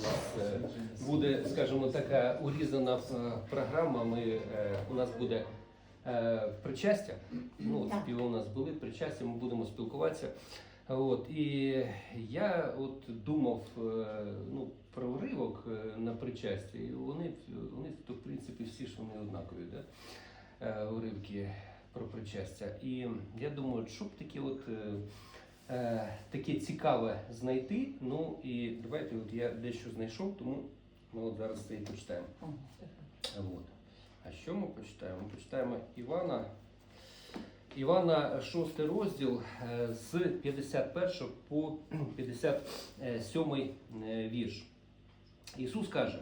У нас е, буде, скажімо, така урізана е, програма. Ми, е, у нас буде причастя. Ну, співи у нас були причастя, ми будемо спілкуватися. От, і я от думав ну, про уривок на причасті, і вони, вони то, в принципі, всі ж вони однакові, да? уривки про причастя. І я думаю, що б таке от. Е, таке цікаве знайти. Ну і давайте от я дещо знайшов, тому ми от зараз це і почитаємо. От. А що ми почитаємо? Ми почитаємо Івана. Івана 6 розділ е, з 51 по 57 е, вірш. Ісус каже: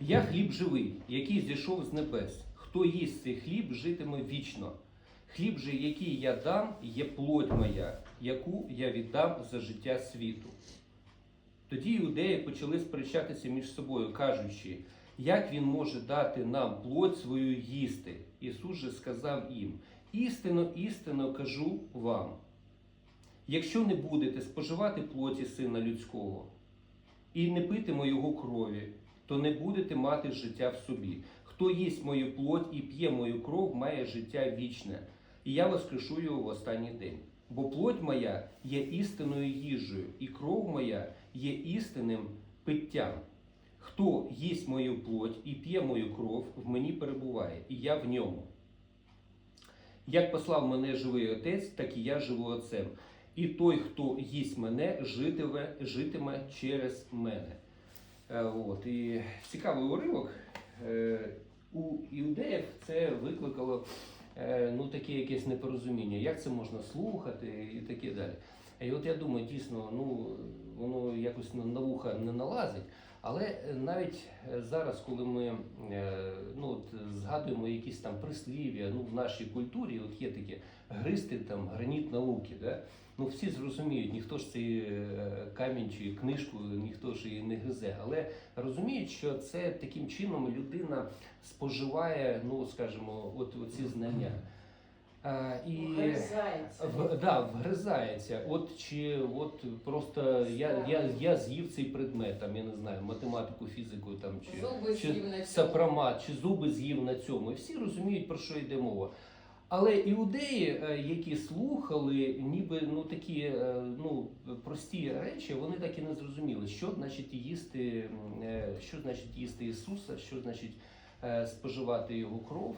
Я хліб живий, який зійшов з небес. Хто їсть цей хліб, житиме вічно. Хліб же, який я дам, є плоть моя, яку я віддам за життя світу. Тоді іудеї почали сперечатися між собою, кажучи, як він може дати нам плоть свою їсти. Ісус же сказав їм: істинно, істинно кажу вам. Якщо не будете споживати плоті сина людського і не питиме його крові, то не будете мати життя в собі. Хто їсть мою плоть і п'є мою кров, має життя вічне, і я воскрешу його в останній день. Бо плоть моя є істинною їжею, і кров моя є істинним питтям. Хто їсть мою плоть і п'є мою кров, в мені перебуває, і я в ньому. Як послав мене живий отець, так і я живу отцем. І той, хто їсть мене, житиме, житиме через мене. Е, От. І цікавий уривок. Е, У іудеїв це викликало ну, таке якесь непорозуміння. Як це можна слухати і таке далі. І от я думаю, дійсно, ну, воно якось на вуха не налазить. Але е, навіть е, зараз, коли ми е, ну, от, згадуємо якісь там прислів'я ну, в нашій культурі, от є таке гристи там граніт науки, да? ну всі зрозуміють, ніхто ж цей камінь чи книжку, ніхто ж її не гризе. Але розуміють, що це таким чином людина споживає, ну скажімо, от ці знання. А, і Вгризається. в, да, вгризається. От чи от просто я, я, я з'їв цей предмет, там я не знаю, математику, фізику там чи, Зуби чи сопромат, чи зуби з'їв на цьому. І всі розуміють, про що йде мова. Але іудеї, е, які слухали, ніби ну такі е, ну прості речі, вони так і не зрозуміли, що значить їсти, е, що значить їсти Ісуса, що значить е, споживати його кров.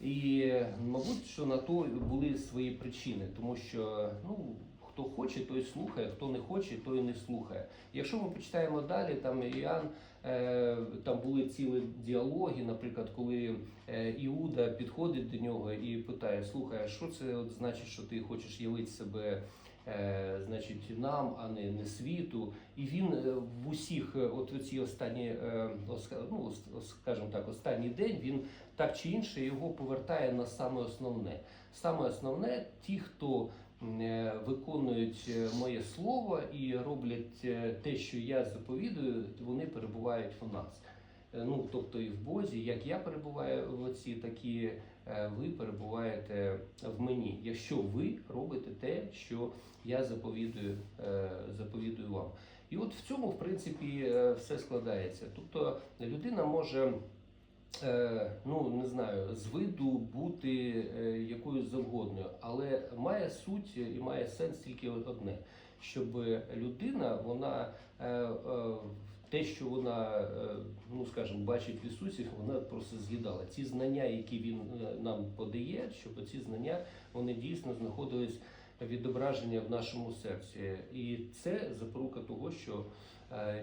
І мабуть, що на то були свої причини, тому що ну. Хто хоче, той слухає, хто не хоче, той не слухає. Якщо ми почитаємо далі, там Іоанн, е, там були цілі діалоги, наприклад, коли е, Іуда підходить до нього і питає: слухай, а що це от значить, що ти хочеш явити себе, е, значить, нам, а не, не світу? І він в усіх, от ці останні, ну, скажімо так, останній день він так чи інше його повертає на саме основне. Саме основне, ті, хто виконують е, моє слово і роблять е, те, що я заповідую, вони перебувають в нас. Е, Ну, тобто і в Бозі, як я перебуваю в Отці, так і е, ви перебуваєте в мені. Якщо ви робите те, що я заповідую, е, заповідую вам. І от в цьому, в принципі, е, все складається. Тобто людина може. Е, ну не знаю, з виду бути е, якоюсь завгодною, але має суть і має сенс тільки одне, щоб людина, вона е, те, що вона, ну скажімо, бачить в Ісусі, вона просто з'їдала. Ці знання, які він нам подає, щоб ці знання вони дійсно знаходились відображення в нашому серці, і це запорука того, що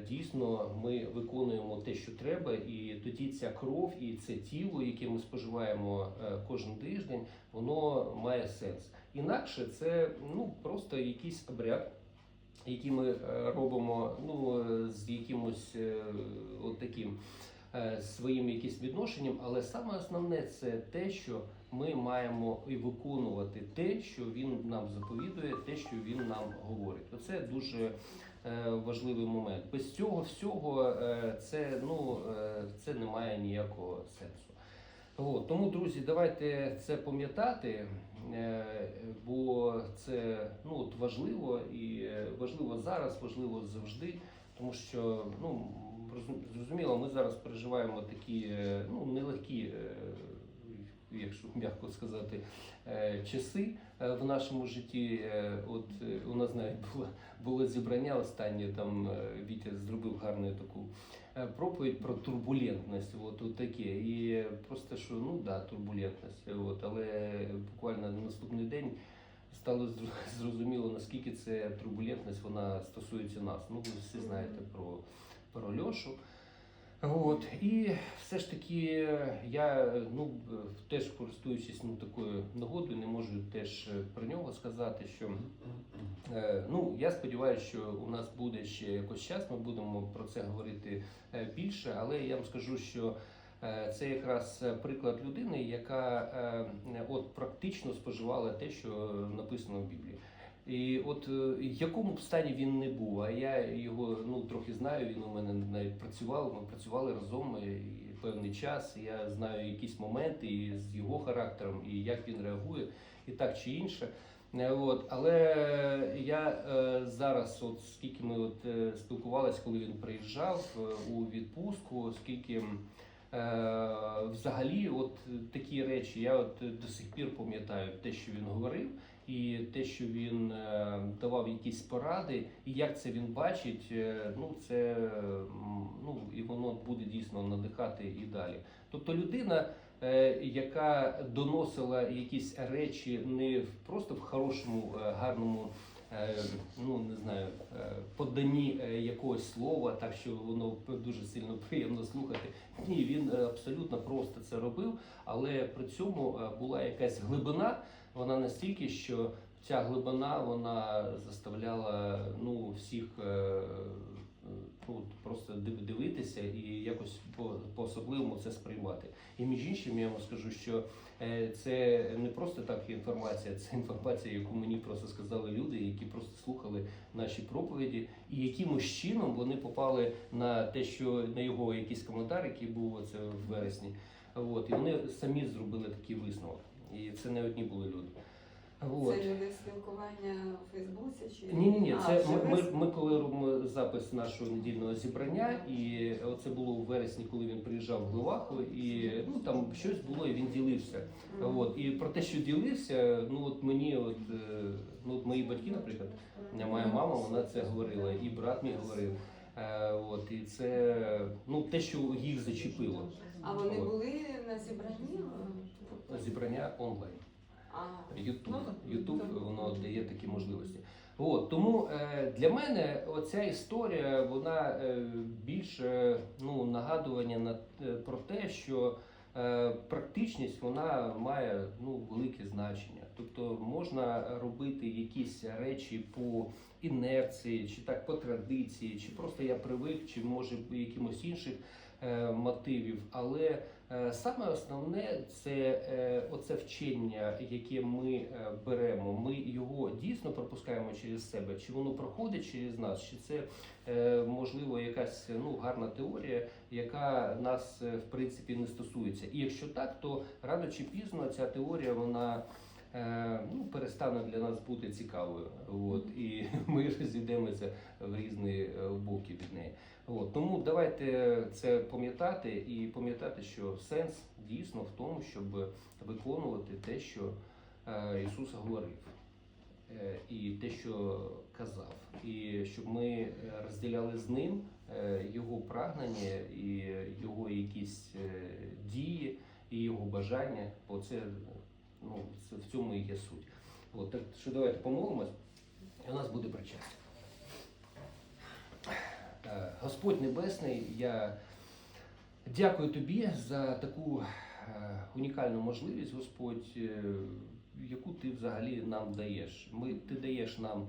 дійсно ми виконуємо те, що треба, і тоді ця кров і це тіло, яке ми споживаємо е, кожен тиждень, воно має сенс. Інакше це ну просто якийсь обряд. Які ми е, робимо ну, е, з якимось е, от таким е, своїм якимось відношенням, але саме основне це те, що ми маємо і виконувати те, що він нам заповідує, те, що він нам говорить. Оце дуже е, важливий момент. Без цього всього е, це ну е, це не має ніякого сенсу. От, тому, друзі, давайте це пам'ятати, бо це ну, от важливо і важливо зараз, важливо завжди, Тому що, ну зрозуміло, ми зараз переживаємо такі ну, нелегкі, якщо м'яко сказати, е, часи е, в нашому житті. Е, От у нас навіть було, було зібрання останнє, там Вітя зробив гарну таку проповідь про турбулентність. От, от таке. І просто що, ну да, турбулентність. От, але буквально на наступний день. Стало зрозуміло, наскільки це турбулентність вона стосується нас. Ну, ви всі знаєте про, про Льошу. От, і все ж таки я ну, теж користуючись ну, такою нагодою, не можу теж про нього сказати, що Е, Ну, я сподіваюся, що у нас буде ще якось час. Ми будемо про це говорити е, більше, але я вам скажу, що е, це якраз приклад людини, яка е, от практично споживала те, що написано в Біблії. І от е, якому б стані він не був, а я його ну трохи знаю. Він у мене навіть працював. Ми працювали разом і певний час. Я знаю якісь моменти і з його характером, і як він реагує, і так чи інше. Е, От, але я е, зараз, от скільки ми от е, спілкувалися, коли він приїжджав е, у відпустку, скільки е, взагалі, от такі речі, я от до сих пір пам'ятаю те, що він говорив, і те, що він е, давав якісь поради, і як це він бачить, е, ну це ну і воно буде дійсно надихати і далі. Тобто людина е, яка доносила якісь речі не просто в хорошому, гарному, ну не знаю, поданні якогось слова, так що воно дуже сильно приємно слухати. Ні, він абсолютно просто це робив, але при цьому була якась глибина. Вона настільки, що ця глибина вона заставляла ну всіх. е, Ну, просто див- дивитися і якось по, по-особливому це сприймати. І між іншим я вам скажу, що е, це не просто так інформація, це інформація, яку мені просто сказали люди, які просто слухали наші проповіді, і якимось чином вони попали на те, що на його якийсь коментар, який був оце в вересні. От, і вони самі зробили такий висновок. І це не одні були люди. От. Це люди спілкування у Фейсбуці чи Ні, ні, ні. А, Це ми, ми, ми коли робимо запис нашого недільного зібрання, і це було у вересні, коли він приїжджав в Леваху, і ну там щось було, і він ділився. Мгм. От і про те, що ділився, ну от мені, от е, ну от мої батьки, наприклад, моя мама, вона це говорила, і брат мій говорив. Е, От і це ну те, що їх зачепило. А вони От. були на зібранні? Зібрання онлайн. Ютуб. Ну, Ютуб воно дає такі можливості. От, тому е, для мене оця історія вона е, більше ну, нагадування на, е, про те, що е, практичність вона має велике значення. Тобто можна робити якісь речі по інерції, чи так по традиції, чи просто я привик, чи може якимось інших е, мотивів. Але Е, Саме основне це е, оце вчення, яке ми е, беремо. Ми його дійсно пропускаємо через себе, чи воно проходить через нас, чи це е, можливо якась ну гарна теорія, яка нас е, в принципі не стосується. І якщо так, то рано чи пізно ця теорія вона. е, Ну, перестане для нас бути цікавою, от і ми розійдемося в різні е, боки від неї. От, тому давайте це пам'ятати і пам'ятати, що сенс дійсно в тому, щоб виконувати те, що е, Ісус говорив, е, і те, що казав, і щоб ми розділяли з ним е, його прагнення і його якісь дії, і його бажання, бо це, ну, в цьому і є суть. От, так що давайте помолимось, і у нас буде причастя. Е, Господь Небесний, я дякую тобі за таку е, унікальну можливість, Господь, е, яку ти взагалі нам даєш. Ми, ти даєш нам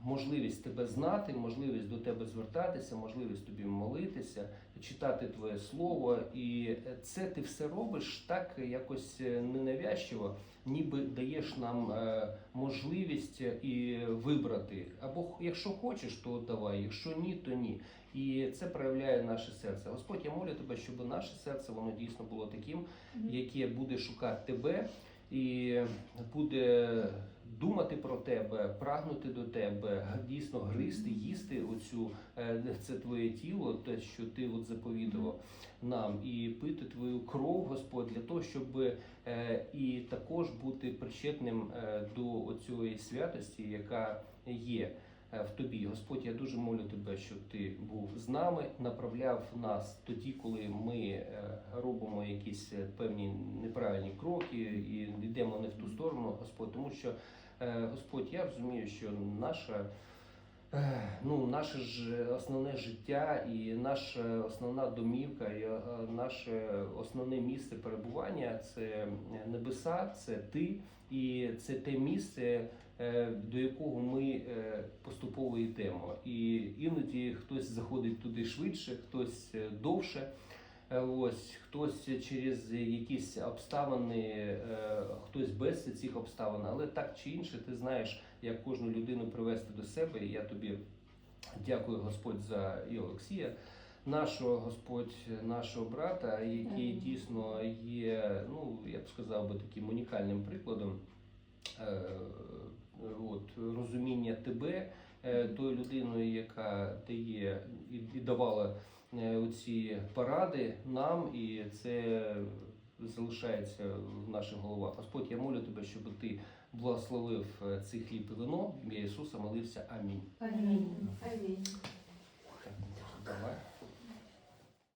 можливість тебе знати, можливість до тебе звертатися, можливість тобі молитися, читати Твоє Слово. І це ти все робиш так якось е, ненавязчиво, ніби даєш нам е, можливість і вибрати. Або якщо хочеш, то давай, якщо ні, то ні. І це проявляє наше серце. Господь, я молю тебе, щоб наше серце воно дійсно було таким, яке буде шукати тебе і буде думати про тебе, прагнути до тебе, дійсно гризти, їсти оцю е, це твоє тіло, те, що ти от заповідував нам, і пити твою кров, Господь, для того, щоб е, і також бути причетним е, до цієї святості, яка є в тобі. Господь, я дуже молю тебе, щоб ти був з нами, направляв нас тоді, коли ми робимо якісь певні неправильні кроки і йдемо не в ту сторону, Господь, тому що Господь, я розумію, що наша. е, Ну, наше ж основне життя і наша основна домівка, і е, наше основне місце перебування це небеса, це ти, і це те місце, е, до якого ми е, поступово йдемо. І іноді хтось заходить туди швидше, хтось е, довше. Е, Ось хтось через якісь обставини, е, хтось без цих обставин, але так чи інше, ти знаєш, як кожну людину привести до себе. І я тобі дякую, Господь, за і Олексія, нашого Господь, нашого брата, який дійсно є, ну я б сказав би таким унікальним прикладом. е, От розуміння тебе, тою людиною, яка дає і, і давала Е, ці поради нам, і це залишається в наших головах. Господь, я молю тебе, щоб ти благословив е, цей хліб і вино. Ім'я Ісуса молився. Амінь. Амінь. Амінь. Давай.